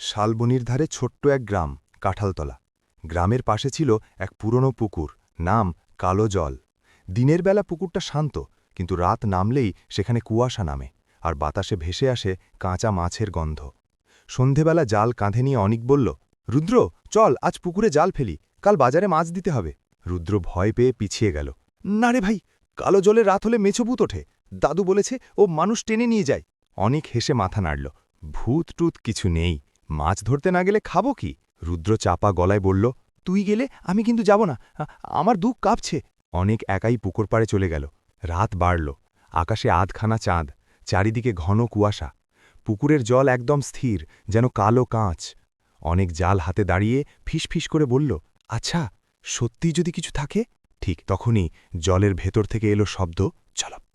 শালবনির ধারে ছোট্ট এক গ্রাম, কাঁঠালতলা। গ্রামের পাশে ছিল এক পুরনো পুকুর, নাম কালো জল। দিনের বেলা পুকুরটা শান্ত, কিন্তু রাত নামলেই সেখানে কুয়াশা নামে, আর বাতাসে ভেসে আসে কাঁচা মাছের গন্ধ। সন্ধেবেলা জাল কাঁধে নিয়ে অনিক বলল, রুদ্র, চল, আজ পুকুরে জাল ফেলি, কাল বাজারে মাছ দিতে হবে। রুদ্র ভয় পেয়ে পিছিয়ে গেল, না রে ভাই, কালো জলে রাত হলে মেছভূত ওঠে। দাদু বলেছে, ও মানুষ টেনে নিয়ে যায়। অনেক হেসে মাথা নাড়ল ভূত টুত কিছু নেই। মাছ ধরতে না গেলে খাব কি? রুদ্র চাপা গলায় বলল, তুই গেলে আমি কিন্তু যাব না। আমার দুঃখ কাঁপছে। অনেক একাই পুকুর পাড়ে চলে গেল। রাত বাড়ল। আকাশে আধখানা চাঁদ, চারিদিকে ঘন কুয়াশা। পুকুরের জল একদম স্থির, যেন কালো কাঁচ। অনেক জাল হাতে দাঁড়িয়ে ফিসফিস করে বলল আচ্ছা সত্যি যদি কিছু থাকে? ঠিক তখনই জলের ভেতর থেকে এলো শব্দ, চলপ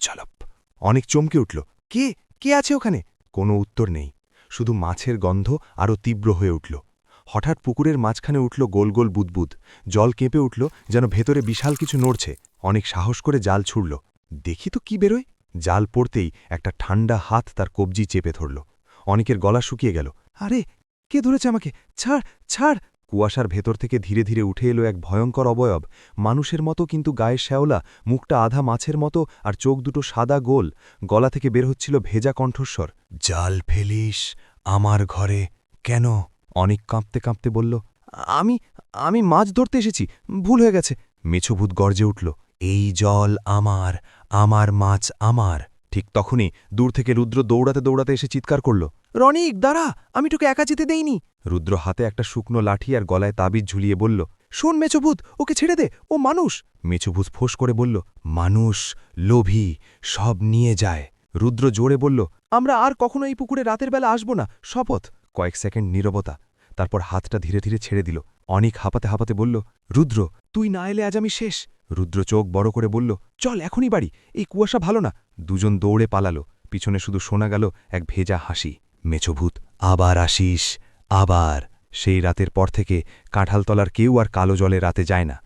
চলপ। অনেক চমকে উঠল, কে? কে আছে ওখানে? কোনো উত্তর নেই। শুধু মাছের গন্ধ আরও তীব্র হয়ে উঠল। হঠাৎ পুকুরের মাঝখানে উঠল গোল গোল বুদবুদ। জল কেঁপে উঠল যেন ভেতরে বিশাল কিছু নড়ছে। অনেক সাহস করে জাল ছুড়ল। দেখি তো কি বেরোয়? জাল পড়তেই একটা ঠান্ডা হাত তার কবজি চেপে ধরল। অনেকের গলা শুকিয়ে গেল। আরে, কে ধরেছে আমাকে? ছাড় ছাড়! কুয়াশার ভেতর থেকে ধীরে ধীরে উঠে এলো এক ভয়ঙ্কর অবয়ব। মানুষের মতো কিন্তু গায়ে শ্যাওলা, মুখটা আধা মাছের মতো আর চোখ দুটো সাদা গোল। গলা থেকে বের হচ্ছিল ভেজা কণ্ঠস্বর। জাল ফেলিস আমার ঘরে। কেন? অনেক কাঁপতে কাঁপতে বলল, আমি আমি মাছ ধরতে এসেছি। ভুল হয়ে গেছে। মেছভূত গর্জে উঠল, এই জল আমার আমার মাছ আমার। ঠিক তখনই দূর থেকে রুদ্র দৌড়াতে দৌড়াতে এসে চিৎকার করল রনিক দাঁড়া, আমি তোকে একা যেতে দেইনি। রুদ্র হাতে একটা শুকনো লাঠি আর গলায় তাবিজ ঝুলিয়ে বলল, শোন মেছভূত ওকে ছেড়ে দে, ও মানুষ। মেছভূত ফোঁস করে বলল, মানুষ, লোভী, সব নিয়ে যায়। রুদ্র জোরে বলল, আমরা আর কখনো এই পুকুরে রাতের বেলা আসব না, শপথ। কয়েক সেকেন্ড নীরবতা, তারপর হাতটা ধীরে ধীরে ছেড়ে দিল। অনেক হাঁপাতে হাঁপাতে বলল, রুদ্র, তুই না এলে আজ আমি শেষ। রুদ্র চোখ বড় করে বলল, চল, এখনই বাড়ি। এই কুয়াশা ভালো না। দুজন দৌড়ে পালালো। পিছনে শুধু শোনা গেল এক ভেজা হাসি। মেছভূত, আবার আসিস, আবার। সেই রাতের পর থেকে কাঁঠালতলার কেউ আর কালো জলে রাতে যায় না।